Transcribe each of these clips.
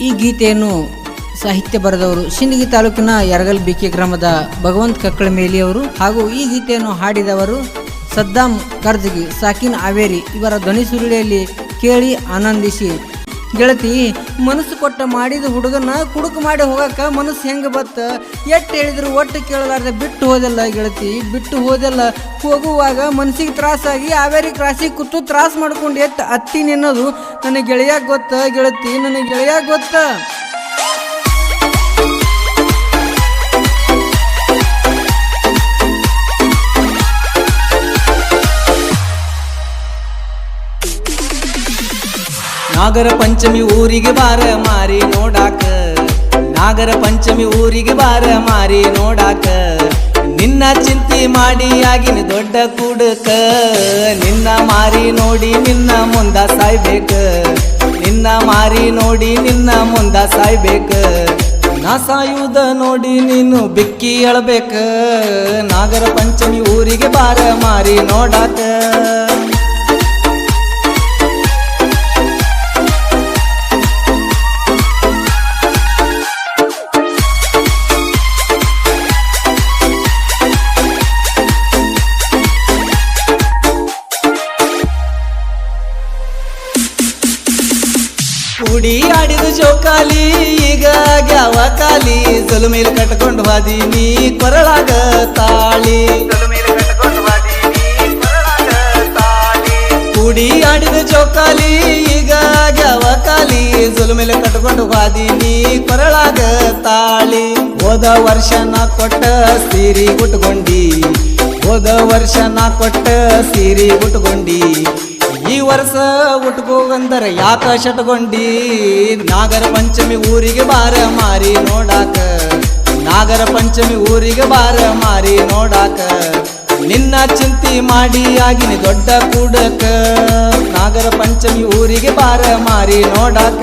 ಈ ಗೀತೆಯನ್ನು ಸಾಹಿತ್ಯ ಬರೆದವರು ಸಿಂದಗಿ ತಾಲೂಕಿನ ಯರಗಲ್ ಬಿಕೆ ಗ್ರಾಮದ ಭಗವಂತ್ ಕಕ್ಕಳ ಮೇಲಿಯವರು ಹಾಗೂ ಈ ಗೀತೆಯನ್ನು ಹಾಡಿದವರು ಸದ್ದಾಂ ಕರ್ಜಗಿ, ಸಾಕಿನ್ ಅವೇರಿ ಇವರ ಧ್ವನಿ ಸುರುಳಿಯಲ್ಲಿ ಕೇಳಿ ಆನಂದಿಸಿ ಗೆಳತಿ, ಮನಸ್ಸು ಕೊಟ್ಟ ಮಾಡಿದ ಹುಡುಗನ ಕುಡುಕು ಮಾಡಿ ಹೋಗಕ್ಕ ಮನಸ್ಸು ಹೆಂಗೆ ಬತ್ತ? ಎಟ್ಟು ಹೇಳಿದ್ರು ಒಟ್ಟು ಕೇಳಲಾರ್ದೆ ಬಿಟ್ಟು ಹೋದಲ್ಲ ಗೆಳತಿ, ಬಿಟ್ಟು ಹೋದಲ್ಲ ಹೋಗುವಾಗ ಮನಸ್ಸಿಗೆ ತ್ರಾಸಾಗಿ ಆವೇರಿ ಕ್ರಾಸಿಗೆ ಕೂತು ತ್ರಾಸ ಮಾಡ್ಕೊಂಡು ಎತ್ತ ಅತ್ತಿ ಅನ್ನೋದು ನನಗೆ ಗೆಳೆಯಾಗ ಗೊತ್ತ ಗೆಳತಿ, ನನಗೆ ಗೆಳೆಯಾಗ ಗೊತ್ತ? ನಾಗರ ಪಂಚಮಿ ಊರಿಗೆ ಬಾರ ಮಾರಿ ನೋಡಾಕ. ನಾಗರ ಪಂಚಮಿ ಊರಿಗೆ ಬಾರ ಮಾರಿ ನೋಡಾಕ. ನಿನ್ನ ಚಿಂತೆ ಮಾಡಿ ಆಗಿನ ದೊಡ್ಡ ಕುಡಕ. ನಿನ್ನ ಮಾರಿ ನೋಡಿ ನಿನ್ನ ಮುಂದ ಸಾಯ್ಬೇಕ. ನಿನ್ನ ಮಾರಿ ನೋಡಿ ನಿನ್ನ ಮುಂದ ಸಾಯ್ಬೇಕ. ನಾ ಸಾಯುವುದ ನೋಡಿ ನೀನು ಬಿಕ್ಕಿ ಅಳಬೇಕ ನಾಗರ ಪಂಚಮಿ ಊರಿಗೆ ಬಾರ ಮಾರಿ ನೋಡಾಕ. ಕುಡಿ ಆಡಿದು ಜೋಕಾಲಿ ಈಗ ಗ್ಯಾವ ಕಾಲಿ ಮೇಲೆ ಕಟ್ಕೊಂಡು ಬಾದೀನಿ ನೀ ಕೊರಳಾಗ ತಾಳಿ. ಕುಡಿ ಆಡಿದು ಜೋಕಾಲಿ ಈಗ ಗ್ಯಾವ ಕಾಲಿ ಮೇಲೆ ಕಟ್ಕೊಂಡು ಬಾದೀನಿ ನೀ ಕೊರಳಾಗ ತಾಳಿ. ಹೋದ ವರ್ಷ ನಾ ಕೊಟ್ಟ ಸೀರಿ ಉಟ್ಕೊಂಡಿ. ಹೋದ ವರ್ಷ ನಾ ಕೊಟ್ಟ ಸೀರಿ ಉಟ್ಕೊಂಡಿ. ವರ್ಷ ಉಟ್ಕೋಗಂದರ ಯಾಕ ಶಟ್ಕೊಂಡಿ ನಾಗರ ಪಂಚಮಿ ಊರಿಗೆ ಬಾರ ಮಾರಿ ನೋಡಾಕ. ನಾಗರ ಪಂಚಮಿ ಊರಿಗೆ ಬಾರ ಮಾರಿ ನೋಡಾಕ. ನಿನ್ನ ಚಿಂತಿ ಮಾಡಿ ಆಗಿನಿ ದೊಡ್ಡ ಕೂಡಕ. ನಾಗರ ಪಂಚಮಿ ಊರಿಗೆ ಬಾರ ಮಾರಿ ನೋಡಾಕ.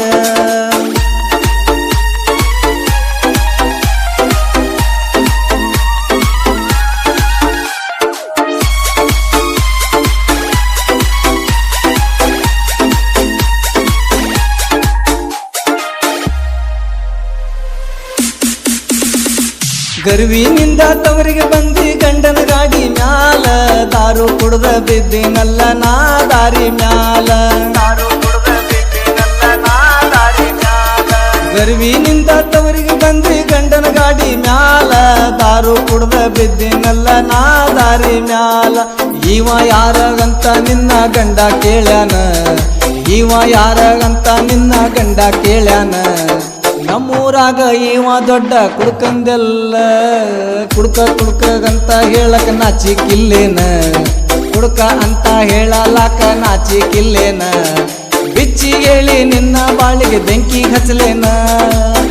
ಗರ್ವಿನಿಂದ ತವರಿಗೆ ಬಂದಿ ಗಂಡನ ಗಾಡಿ ಮ್ಯಾಲ ದಾರು ಕುಡ್ದ ಬಿದ್ದಿನಲ್ಲ ನಾ ದಾರಿ ಮ್ಯಾಲ. ಗರ್ವಿನಿಂದ ತವರಿಗೆ ಬಂದಿ ಗಂಡನ ಗಾಡಿ ಮ್ಯಾಲ ದಾರು ಕುಡ್ದ ಬಿದ್ದಿನಲ್ಲ ನಾ ದಾರಿ ಮ್ಯಾಲ. ಇವ ಯಾರಂತ ನಿನ್ನ ಗಂಡ ಕೇಳ್ಯಾನ? ಇವ ಯಾರಂತ ನಿನ್ನ ಗಂಡ ಕೇಳ್ಯಾನ? ನಮ್ಮೂರಾಗ ಇವ ದೊಡ್ಡ ಕುಡ್ಕಂದೆಲ್ಲ, ಕುಡ್ಕ ಕುಡ್ಕಂತ ಹೇಳಕ ನಾಚಿಕಿಲ್ಲೇನ ಕುಡ್ಕ ಅಂತ ಹೇಳಲಾಕ ನಾಚಿಕಿಲ್ಲೇನ ಬಿಚ್ಚಿ ಹೇಳಿ ನಿನ್ನ ಬಾಳಿಗೆ ಬೆಂಕಿ ಹಚ್ಚಲೇನ.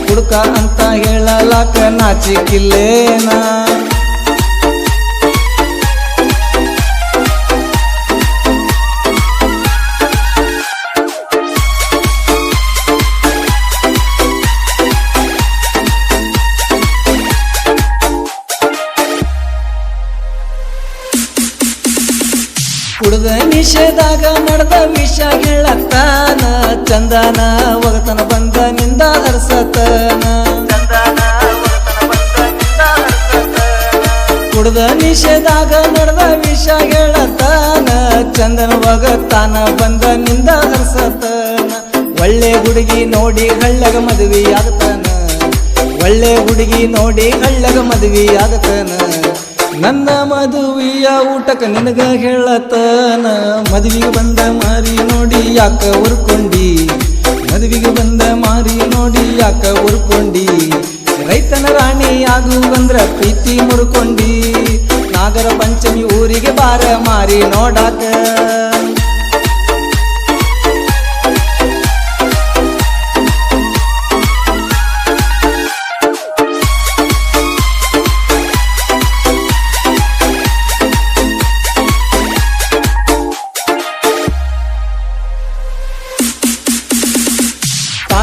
ಕುಡ್ಕ ಅಂತ ಹೇಳಲಾಕ ನಾಚಿಕಿಲ್ಲೇನ ನಡೆದ ವಿಷ ಹೇಳತ್ತಾನ? ಚಂದನ ಒಗತನ ಬಂದ ನಿಂದ ಹರ್ಸತನ ಕುಡ್ದ ನಿಷೇಧಾಗ ನಡೆದ ವಿಷ ಹೇಳತ್ತಾನ? ಚಂದನ ಒಗತಾನ ಬಂದ ನಿಂದ ಹರ್ಸತನ ಒಳ್ಳೆ ಹುಡುಗಿ ನೋಡಿ ಹಳ್ಳಗ ಮದುವೆ ಆಗತಾನ ಒಳ್ಳೆ ಹುಡುಗಿ ನೋಡಿ ಹಳ್ಳಗ ಮದುವೆ ಆಗತಾನ ನನ್ನ ಮದುವೆಯ ಊಟಕ ನಿನಗ ಹೇಳತನ. ಮದುವೆಗೆ ಬಂದ ಮಾರಿ ನೋಡಿ ಯಾಕ ಉರ್ಕೊಂಡಿ ಮದುವೆಗೆ ಬಂದ ಮಾರಿ ನೋಡಿ ಯಾಕ ಉರ್ಕೊಂಡಿ ರೈತನ ರಾಣಿ ಆಗು ಬಂದ್ರ ಪ್ರೀತಿ ಮುರ್ಕೊಂಡಿ. ನಾಗರ ಪಂಚಮಿ ಊರಿಗೆ ಬಾರ ಮಾರಿ ನೋಡಾಕ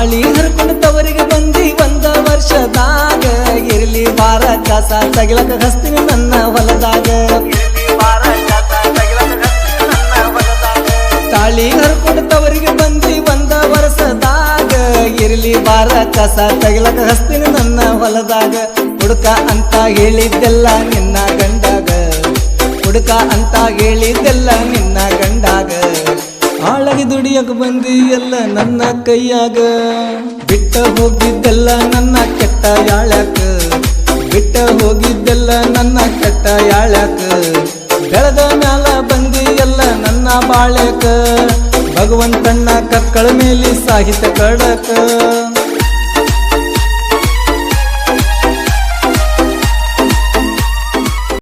ತಾಳಿ ಹರ್ಕೊಂಡು ತವರಿಗೆ ಬಂದಿ ಒಂದ ವರ್ಷದಾಗ. ಇರ್ಲಿ ಬಾರ ಕಸ ತಗಿಲಕ ಹಸ್ತೀನಿ ನನ್ನ ಹೊಲದಾಗ. ತಾಳಿ ಹರ್ಕೊಂಡು ತವರಿಗೆ ಬಂದಿ ಒಂದ ವರ್ಷದಾಗ. ಇರ್ಲಿ ಬಾರ ಕಸ ತಗಿಲಕ ಹಸ್ತೀನಿ ನನ್ನ ಹೊಲದಾಗ. ಹುಡುಕ ಅಂತ ಹೇಳಿದ್ದೆಲ್ಲ ನಿನ್ನ ಗಂಡಾಗ. ಹುಡುಕ ಅಂತ ಹೇಳಿದ್ದೆಲ್ಲ ನಿನ್ನ ಗಂಡಾಗ. ಆಳಗಿ ದುಡಿಯಕ ಬಂದಿ ಎಲ್ಲ ನನ್ನ ಕೈಯಾಗ. ಬಿಟ್ಟ ಹೋಗಿದ್ದೆಲ್ಲ ನನ್ನ ಕೆಟ್ಟ ಯಾಳ್ಯಾಕ. ಬಿಟ್ಟ ಹೋಗಿದ್ದೆಲ್ಲ ನನ್ನ ಕೆಟ್ಟ ಯಾಳ್ಯಾಕ. ಬೆಳೆದ ಮ್ಯಾಲ ಬಂದಿ ಎಲ್ಲ ನನ್ನ ಬಾಳ್ಯಾಕ. ಭಗವಂತಣ್ಣ ಕಕ್ಕಳ ಮೇಲೆ ಸಾಹಿತ್ಯ ಕಡಕ